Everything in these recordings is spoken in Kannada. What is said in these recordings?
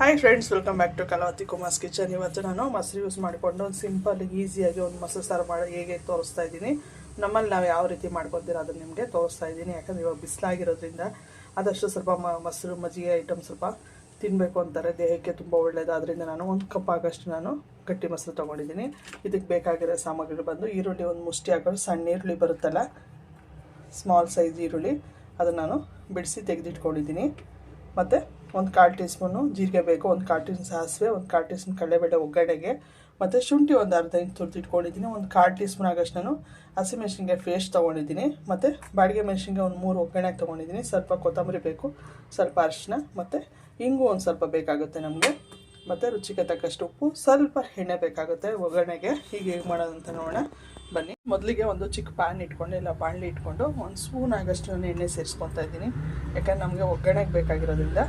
Hi friends welcome back to Kalavathi Kumar's kitchen ಇವತ್ತು ನಾನು ಮೊಸರು ಯೂಸ್ ಮಾಡಿಕೊಂಡು ಒಂದು ಸಿಂಪಲ್ ಈಸಿಯಾಗಿ ಒಂದು ಮೊಸರು ಸಾರು ಮಾಡಿ, ಹೇಗೆ ತೋರಿಸ್ತಾ ಇದ್ದೀನಿ. ನಮ್ಮಲ್ಲಿ ನಾವು ಯಾವ ರೀತಿ ಮಾಡ್ಕೊತೀರ ಅದನ್ನು ನಿಮಗೆ ತೋರಿಸ್ತಾ ಇದ್ದೀನಿ. ಯಾಕಂದರೆ ಇವಾಗ ಬಿಸಿಲಾಗಿರೋದ್ರಿಂದ ಆದಷ್ಟು ಸ್ವಲ್ಪ ಮೊಸರು, ಮಜ್ಜಿಗೆ ಐಟಮ್ ಸ್ವಲ್ಪ ತಿನ್ನಬೇಕು ಅಂತಾರೆ. ದೇಹಕ್ಕೆ ತುಂಬ ಒಳ್ಳೆಯದು ಅದರಿಂದ ನಾನು ಒಂದು ಕಪ್ ಆಗೋಷ್ಟು ನಾನು ಗಟ್ಟಿ ಮೊಸರು ತೊಗೊಂಡಿದ್ದೀನಿ. ಇದಕ್ಕೆ ಬೇಕಾಗಿರೋ ಸಾಮಗ್ರಿ ಬಂದು ಈರುಳ್ಳಿ ಒಂದು ಮುಷ್ಟಿ ಹಾಕೊಂಡು ಸಣ್ಣ ಈರುಳ್ಳಿ ಬರುತ್ತಲ್ಲ ಸ್ಮಾಲ್ ಸೈಜ್ ಈರುಳ್ಳಿ, ಅದನ್ನು ನಾನು ಬಿಡಿಸಿ ತೆಗೆದಿಟ್ಕೊಂಡಿದ್ದೀನಿ. ಮತ್ತು ಒಂದು ಕಾಲು ಟೀ ಸ್ಪೂನು ಜೀರಿಗೆ ಬೇಕು, ಒಂದು ಕಾಲು ಟೀ ಸಾಸಿವೆ, ಒಂದು ಕಾಲು ಟೀ ಸ್ಪೂನ್ ಕಡಲೆಬೇಳೆ ಒಗ್ಗರಣೆಗೆ ಮತ್ತು ಶುಂಠಿ ಒಂದು ಅರ್ಧ ಇಂಚ್ ತುರಿದಿಟ್ಕೊಂಡಿದ್ದೀನಿ ಒಂದು ಕಾಲು ಟೀ ಸ್ಪೂನ್ ಆಗಷ್ಟು ನಾನು ಪೇಸ್ಟ್ ತೊಗೊಂಡಿದ್ದೀನಿ. ಮತ್ತು ಬಾಡಿಗೆ ಮೆಣಸಿನ್ಕಾಯಿ ಒಂದು ಮೂರು ಒಗ್ಗರಣೆಗೆ ತೊಗೊಂಡಿದ್ದೀನಿ. ಸ್ವಲ್ಪ ಕೊತ್ತಂಬರಿ ಬೇಕು, ಸ್ವಲ್ಪ ಅರಿಶಿನ ಮತ್ತು ಇಂಗು ಒಂದು ಸ್ವಲ್ಪ ಬೇಕಾಗುತ್ತೆ ನಮಗೆ. ಮತ್ತು ರುಚಿಗೆ ತಕ್ಕಷ್ಟು ಉಪ್ಪು, ಸ್ವಲ್ಪ ಎಣ್ಣೆ ಬೇಕಾಗುತ್ತೆ ಒಗ್ಗರಣೆಗೆ. ಹೀಗೆ ಹೇಗೆ ಮಾಡೋದಂತ ನೋಡೋಣ. ಬನ್ನಿ. ಮೊದಲಿಗೆ ಒಂದು ಚಿಕ್ಕ ಪ್ಯಾನ್ ಇಟ್ಕೊಂಡು, ಇಲ್ಲ ಬಾಣಲಿ ಇಟ್ಕೊಂಡು ಒಂದು ಸ್ಪೂನ್ ಆಗಷ್ಟು ನಾನು ಎಣ್ಣೆ ಸೇರಿಸ್ಕೊತಾ ಇದ್ದೀನಿ. ಯಾಕಂದ್ರೆ ನಮಗೆ ಒಗ್ಗರಣೆಗೆ ಬೇಕಾಗಿರೋದ್ರಿಂದ.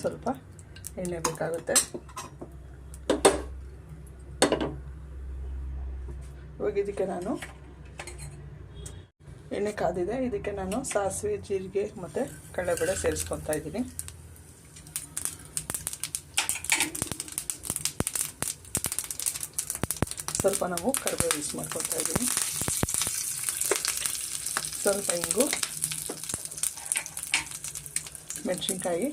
ಸ್ವಲ್ಪ ಎಣ್ಣೆ ಬೇಕಾಗುತ್ತೆ. ಇವಾಗ ಇದಕ್ಕೆ ನಾನು ಎಣ್ಣೆ ಕಾದಿದೆ. ಇದಕ್ಕೆ ನಾನು ಸಾಸಿವೆ, ಜೀರಿಗೆ ಮತ್ತು ಕಡಲೆಬೇಳೆ ಸೇರಿಸ್ಕೊತಾ ಇದ್ದೀನಿ. ಸ್ವಲ್ಪ ನಾವು ಕಡಬೇ ಯೂಸ್ ಮಾಡ್ಕೊತಾ ಇದ್ದೀನಿ. ಸ್ವಲ್ಪ ಇಂಗು, ಮೆಣಸಿನ್ಕಾಯಿ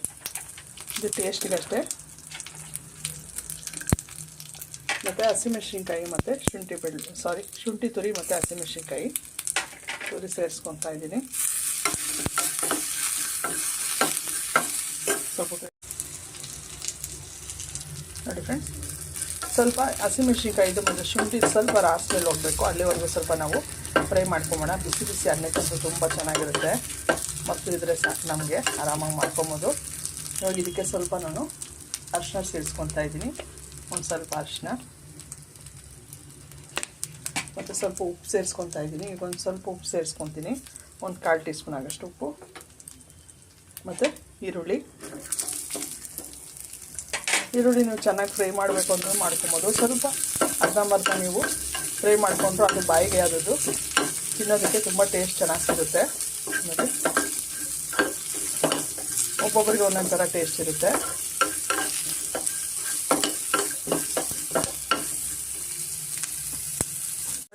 ಇದು ಟೇಸ್ಟಿಗಷ್ಟೇ ಮತ್ತು ಹಸಿಮೆಣ್ಸಿನ್ಕಾಯಿ ಮತ್ತು ಶುಂಠಿ ಬೆಳ್ಳು ಸಾರಿ ಶುಂಠಿ ತುರಿ ಮತ್ತು ಹಸಿಮೆಣ್ಸಿನ್ಕಾಯಿ. ತುರಿ ಸೇರಿಸ್ಕೊತಾ ಇದ್ದೀನಿ. ಸ್ವಲ್ಪ ನೋಡಿ ಫ್ರೆಂಡ್ಸ್ ಸ್ವಲ್ಪ ಹಸಿಮೆಣ್ಸಿನ್ಕಾಯಿದು ಮತ್ತು ಶುಂಠಿ ಸ್ವಲ್ಪ ರಾಸ್ಮೇಲೆ ಹೋಗಬೇಕು. ಅಲ್ಲಿವರೆಗೂ ಸ್ವಲ್ಪ ನಾವು ಫ್ರೈ ಮಾಡ್ಕೊಂಬೋಣ. ಬಿಸಿ ಬಿಸಿ ಅನ್ನಕ್ಕಂತೂ ತುಂಬ ಚೆನ್ನಾಗಿರುತ್ತೆ. ಮತ್ತು ಇದ್ರೆ ಸಾಕು ನಮಗೆ, ಆರಾಮಾಗಿ ಮಾಡ್ಕೊಬೋದು. ಇವಾಗ ಇದಕ್ಕೆ ಸ್ವಲ್ಪ ನಾನು ಅರಿಶಿನ ಸೇರಿಸ್ಕೊತಾ ಇದ್ದೀನಿ. ಒಂದು ಸ್ವಲ್ಪ ಅರಿಶಿನ ಮತ್ತು ಸ್ವಲ್ಪ ಉಪ್ಪು ಸೇರಿಸ್ಕೊತಾ ಇದ್ದೀನಿ. ಈಗ ಒಂದು ಸ್ವಲ್ಪ ಉಪ್ಪು ಸೇರಿಸ್ಕೊತೀನಿ. ಒಂದು ಕಾಲು ಟೀ ಸ್ಪೂನ್ ಆಗಷ್ಟು ಉಪ್ಪು. ಮತ್ತು ಈರುಳ್ಳಿ. ಈರುಳ್ಳಿ ನೀವು ಚೆನ್ನಾಗಿ ಫ್ರೈ ಮಾಡಬೇಕು ಅಂದರೆ ಮಾಡ್ಕೊಬೋದು. ಸ್ವಲ್ಪ ಅರ್ಧಂಬರ್ಧ ನೀವು ಫ್ರೈ ಮಾಡಿಕೊಂಡ್ರು ಅದು ಬಾಯಿಗೆ ಆದದ್ದು ತಿನ್ನೋದಕ್ಕೆ ತುಂಬ ಟೇಸ್ಟ್ ಚೆನ್ನಾಗಿ ಸಿಗುತ್ತೆ. ನೋಡಿ. ಒಬ್ಬೊಬ್ಬರಿಗೆ ಒಂದೊಂದು ಥರ ಟೇಸ್ಟ್ ಇರುತ್ತೆ.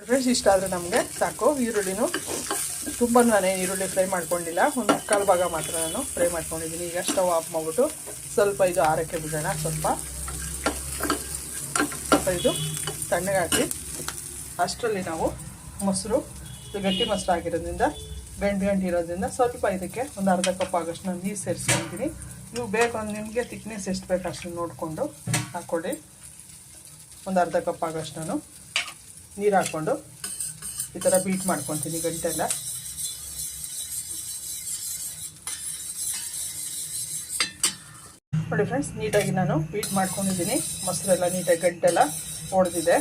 ಫ್ರೆಂಡ್ಸ್ ಇಷ್ಟ ಆದರೆ ನಮಗೆ ಸಾಕು. ಈರುಳ್ಳಿನೂ ತುಂಬ ನಾನು ಈರುಳ್ಳಿ ಫ್ರೈ ಮಾಡ್ಕೊಂಡಿಲ್ಲ. ಒಂದು ಕಾಲು ಭಾಗ ಮಾತ್ರ ನಾನು ಫ್ರೈ ಮಾಡ್ಕೊಂಡಿದ್ದೀನಿ. ಈಗ ಸ್ಟವ್ ಆಫ್ ಮಾಡಿಬಿಟ್ಟು ಸ್ವಲ್ಪ ಇದು ಆರಕ್ಕೆ ಬಿಡೋಣ. ಸ್ವಲ್ಪ. ಸ್ವಲ್ಪ ಇದು ತಣ್ಣಗಾಕಿ ಅಷ್ಟರಲ್ಲಿ ನಾವು ಮೊಸರು ಇದು ಗಟ್ಟಿ ಮೊಸರು ಆಗಿರೋದ್ರಿಂದ ಗಂಟು ಗಂಟು ಸ್ವಲ್ಪ ಇದಕ್ಕೆ ಒಂದು ಅರ್ಧ ಕಪ್ ಆಗಷ್ಟು ನಾನು ನೀರು ಸೇರಿಸ್ಕೊತೀನಿ. ನೀವು ಬೇಕು ನಿಮಗೆ ತಿಕ್ನೆಸ್ ಎಷ್ಟು ಬೇಕು ಅಷ್ಟು ನೋಡಿಕೊಂಡು ಹಾಕ್ಕೊಡಿ ಒಂದು ಅರ್ಧ ಕಪ್ ಆಗಷ್ಟು ನಾನು ನೀರು ಹಾಕ್ಕೊಂಡು ಈ ಥರ ಬೀಟ್ ಮಾಡ್ಕೊತೀನಿ ಗಂಟೆಲ್ಲ ನೋಡಿ ಫ್ರೆಂಡ್ಸ್ ನೀಟಾಗಿ ನಾನು ಬೀಟ್ ಮಾಡ್ಕೊಂಡಿದ್ದೀನಿ. ಮೊಸರೆಲ್ಲ ನೀಟಾಗಿ ಗಂಟೆಲ್ಲ ಹೊಡೆದಿದೆ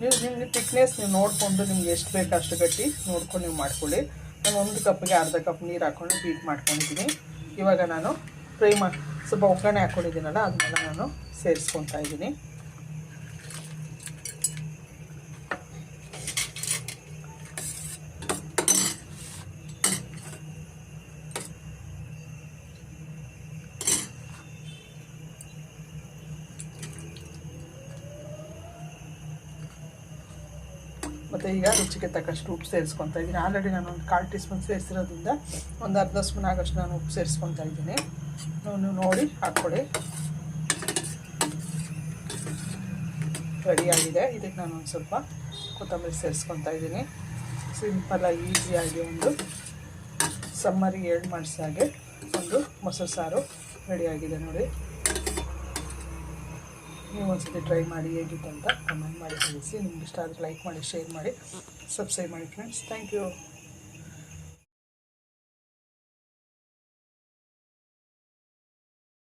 ನೀವು ನಿಮಗೆ ತಿಕ್ನೆಸ್ ನೀವು ನೋಡಿಕೊಂಡು ನಿಮ್ಗೆ ಎಷ್ಟು ಬೇಕು ಅಷ್ಟು ಕಟ್ಟಿ ನೋಡ್ಕೊಂಡು ನೀವು ಮಾಡ್ಕೊಳ್ಳಿ. ನಾನು ಒಂದು ಕಪ್ಗೆ ಅರ್ಧ ಕಪ್ ನೀರು ಹಾಕ್ಕೊಂಡು ಬೀಟ್ ಮಾಡ್ಕೊಂಡಿದ್ದೀನಿ. ಇವಾಗ ನಾನು ಫ್ರೈ ಮಾಡಿ ಸ್ವಲ್ಪ ಒಗ್ಗರಣೆ ಹಾಕ್ಕೊಂಡಿದ್ದೀನಲ್ಲ ಅದನ್ನೆಲ್ಲ ನಾನು ಸೇರಿಸ್ಕೊತಾ ಇದ್ದೀನಿ. ಮತ್ತು ಈಗ ರುಚಿಗೆ ತಕ್ಕಷ್ಟು ಉಪ್ಪು ಸೇರಿಸ್ಕೊತಾ ಇದ್ದೀನಿ. ಆಲ್ರೆಡಿ ನಾನು ಒಂದು ಕಾಲು ಟೀ ಸ್ಪೂನ್ ಸೇರಿಸಿರೋದ್ರಿಂದ ಒಂದು ಅರ್ಧ ಸ್ಪೂನ್ ಆಗೋಷ್ಟು ನಾನು ಉಪ್ಪು ಸೇರಿಸ್ಕೊತಾ ಇದ್ದೀನಿ. ನೀವು ನೋಡಿ ಹಾಕ್ಕೊಳ್ಳಿ ರೆಡಿಯಾಗಿದೆ ಇದಕ್ಕೆ ನಾನು ಒಂದು ಸ್ವಲ್ಪ ಕೊತ್ತಂಬರಿ ಸೇರಿಸ್ಕೊತಾ ಇದ್ದೀನಿ. ಸಿಂಪಲ್ಲಾಗಿ ಈಸಿಯಾಗಿ ಒಂದು ಸಮ್ಮರಿಗೆ ಎರಡು ಮಾಡಿಸಾಗೆ ಒಂದು ಮೊಸರು ಸಾರು ರೆಡಿಯಾಗಿದೆ ನೋಡಿ. ನೀವು ಒಂದ್ಸತಿ ಟ್ರೈ ಮಾಡಿ ಹೇಗಿತ್ತು ಅಂತ ಕಮೆಂಟ್ ಮಾಡಿ ತಿಳಿಸಿ. ನಿಮ್ಗೆ ಇಷ್ಟ ಆದರೆ ಲೈಕ್ ಮಾಡಿ ಶೇರ್ ಮಾಡಿ ಸಬ್ಸ್ಕ್ರೈಬ್ ಮಾಡಿ ಫ್ರೆಂಡ್ಸ್ ಥ್ಯಾಂಕ್ ಯು